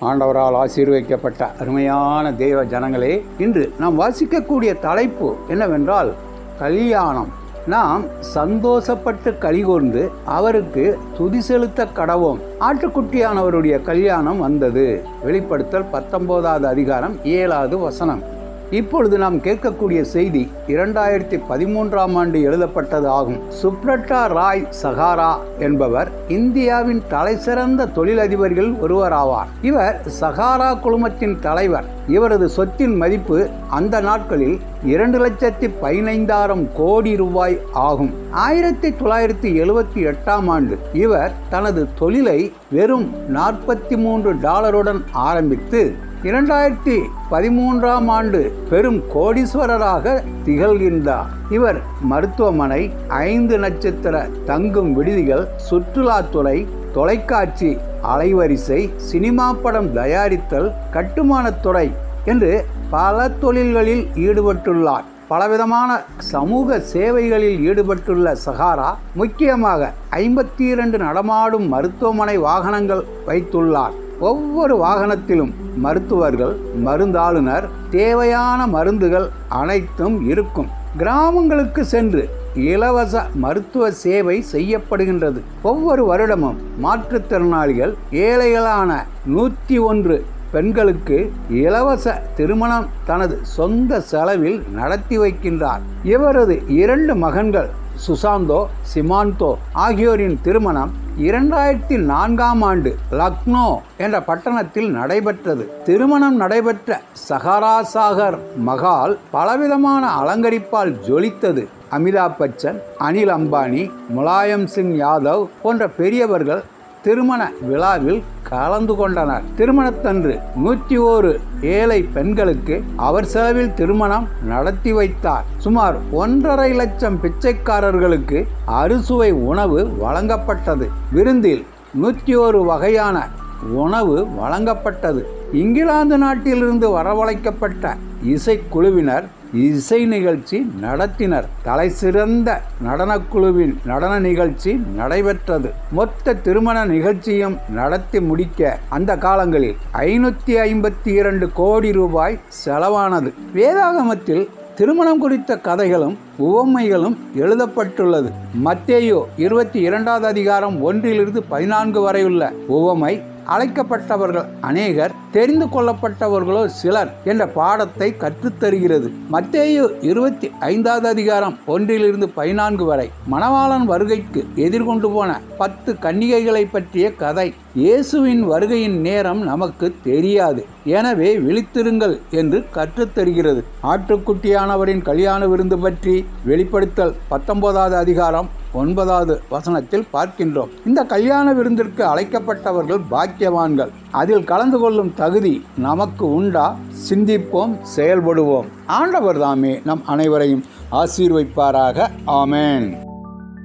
ஆண்டவரால் ஆசீர்வதிக்கப்பட்ட அருமையான தெய்வ ஜனங்களே இன்று நாம் வாசிக்கக்கூடிய தலைப்பு என்னவென்றால் கல்யாணம். நாம் சந்தோஷப்பட்டு கலிகூர்ந்து அவருக்கு துதி செலுத்த கடவோம். ஆட்டுக்குட்டியானவருடைய கல்யாணம் வந்தது. வெளிப்படுத்தல் பத்தொன்பதாவது அதிகாரம் ஏழாவது வசனம். இப்பொழுது நாம் கேட்கக்கூடிய செய்தி இரண்டாயிரத்தி பதிமூன்றாம் ஆண்டு எழுதப்பட்டது ஆகும். சுப்ரட்டா ராய் சஹாரா என்பவர் இந்தியாவின் தலைசிறந்த தொழிலதிபர்கள் ஒருவராவார். இவர் சஹாரா குழுமத்தின் தலைவர். இவரது சொத்தின் மதிப்பு அந்த நாட்களில் இரண்டு லட்சத்தி பதினைந்தாயிரம் கோடி ரூபாய் ஆகும். ஆயிரத்தி தொள்ளாயிரத்தி எழுபத்தி எட்டாம் ஆண்டு இவர் தனது தொழிலை வெறும் நாற்பத்தி மூன்று டாலருடன் ஆரம்பித்து இரண்டாயிரத்தி பதிமூன்றாம் ஆண்டு பெரும் கோடீஸ்வரராக திகழ்கின்றார். இவர் மருத்துவமனை ஐந்து நட்சத்திர தங்கும் விடுதிகள் சுற்றுலாத்துறை தொலைக்காட்சி அலைவரிசை சினிமா படம் தயாரித்தல் கட்டுமானத்துறை என்று பல தொழில்களில் ஈடுபட்டுள்ளார். பலவிதமான சமூக சேவைகளில் ஈடுபட்டுள்ள சஹாரா முக்கியமாக ஐம்பத்தி இரண்டு நடமாடும் மருத்துவமனை வாகனங்கள் வைத்துள்ளார். ஒவ்வொரு வாகனத்திலும் மருத்துவர்கள் மருந்தாளுநர் தேவையான மருந்துகள் அனைத்தும் இருக்கும். கிராமங்களுக்கு சென்று இலவச மருத்துவ சேவை செய்யப்படுகின்றது. ஒவ்வொரு வருடமும் மாற்றுத்திறனாளிகள் ஏழைகளான நூற்றி ஒன்று பெண்களுக்கு இலவச திருமணம் தனது சொந்த செலவில் நடத்தி வைக்கின்றார். இவரது இரண்டு மகன்கள் சுசாந்தோ சிமாந்தோ ஆகியோரின் திருமணம் இரண்டாயிரத்தி நான்காம் ஆண்டு லக்னோ என்ற பட்டணத்தில் நடைபெற்றது. திருமணம் நடைபெற்ற சஹராசாகர் மகால் பலவிதமான அலங்கரிப்பால் ஜொலித்தது. அமிதாப் பச்சன் அனில் அம்பானி முலாயம் சிங் யாதவ் போன்ற பெரியவர்கள் திருமண விழாவில் கலந்து கொண்டனர். திருமணத்தன்று நூற்றி ஓரு ஏழை பெண்களுக்கு அவர் செலவில் திருமணம் நடத்தி வைத்தார். சுமார் ஒன்றரை லட்சம் பிச்சைக்காரர்களுக்கு அறுசுவை உணவு வழங்கப்பட்டது. விருந்தில் நூற்றி ஒரு வகையான உணவு வழங்கப்பட்டது. இங்கிலாந்து நாட்டிலிருந்து வரவழைக்கப்பட்ட இசைக்குழுவினர் இசை நிகழ்ச்சி நடத்தினர். தலை சிறந்த நடனக்குழுவின் நடன நிகழ்ச்சி நடைபெற்றது. மொத்த திருமண நிகழ்ச்சியும் நடத்தி முடிக்க அந்த காலங்களில் ஐநூற்றி ஐம்பத்தி இரண்டு கோடி ரூபாய் செலவானது. வேதாகமத்தில் திருமணம் குறித்த கதைகளும் உவமைகளும் எழுதப்பட்டுள்ளது. மத்தேயோ இருபத்தி இரண்டாவது அதிகாரம் ஒன்றிலிருந்து பதினான்கு வரையுள்ள உவமை அழைக்கப்பட்டவர்கள் அநேகர் தெரிந்து கொள்ளப்பட்டவர்களோ சிலர் என்ற பாடத்தை கற்றுத்தருகிறது. மத்தேயு இருபத்தி ஐந்தாவது அதிகாரம் ஒன்றிலிருந்து பதினான்கு வரை மணவாளன் வருகைக்கு எதிர்கொண்டு போன பத்து கன்னிகைகளை பற்றிய கதை. இயேசுவின் வருகையின் நேரம் நமக்கு தெரியாது. எனவே விழித்திருங்கள் என்று கற்றுத்தருகிறது. ஆட்டுக்குட்டியானவரின் கல்யாண விருந்து பற்றி வெளிப்படுத்தல் பத்தொன்பதாவது அதிகாரம் ஒன்பதாவது வசனத்தில் பார்க்கின்றோம். இந்த கல்யாண விருந்திற்கு அழைக்கப்பட்டவர்கள் பாக்கியவான்கள். அதில் கலந்து கொள்ளும் தகுதி நமக்கு உண்டா? சிந்திப்போம் செயல்படுவோம். ஆண்டவர் தாமே நம் அனைவரையும் ஆசீர்வைப்பாராக. ஆமேன்.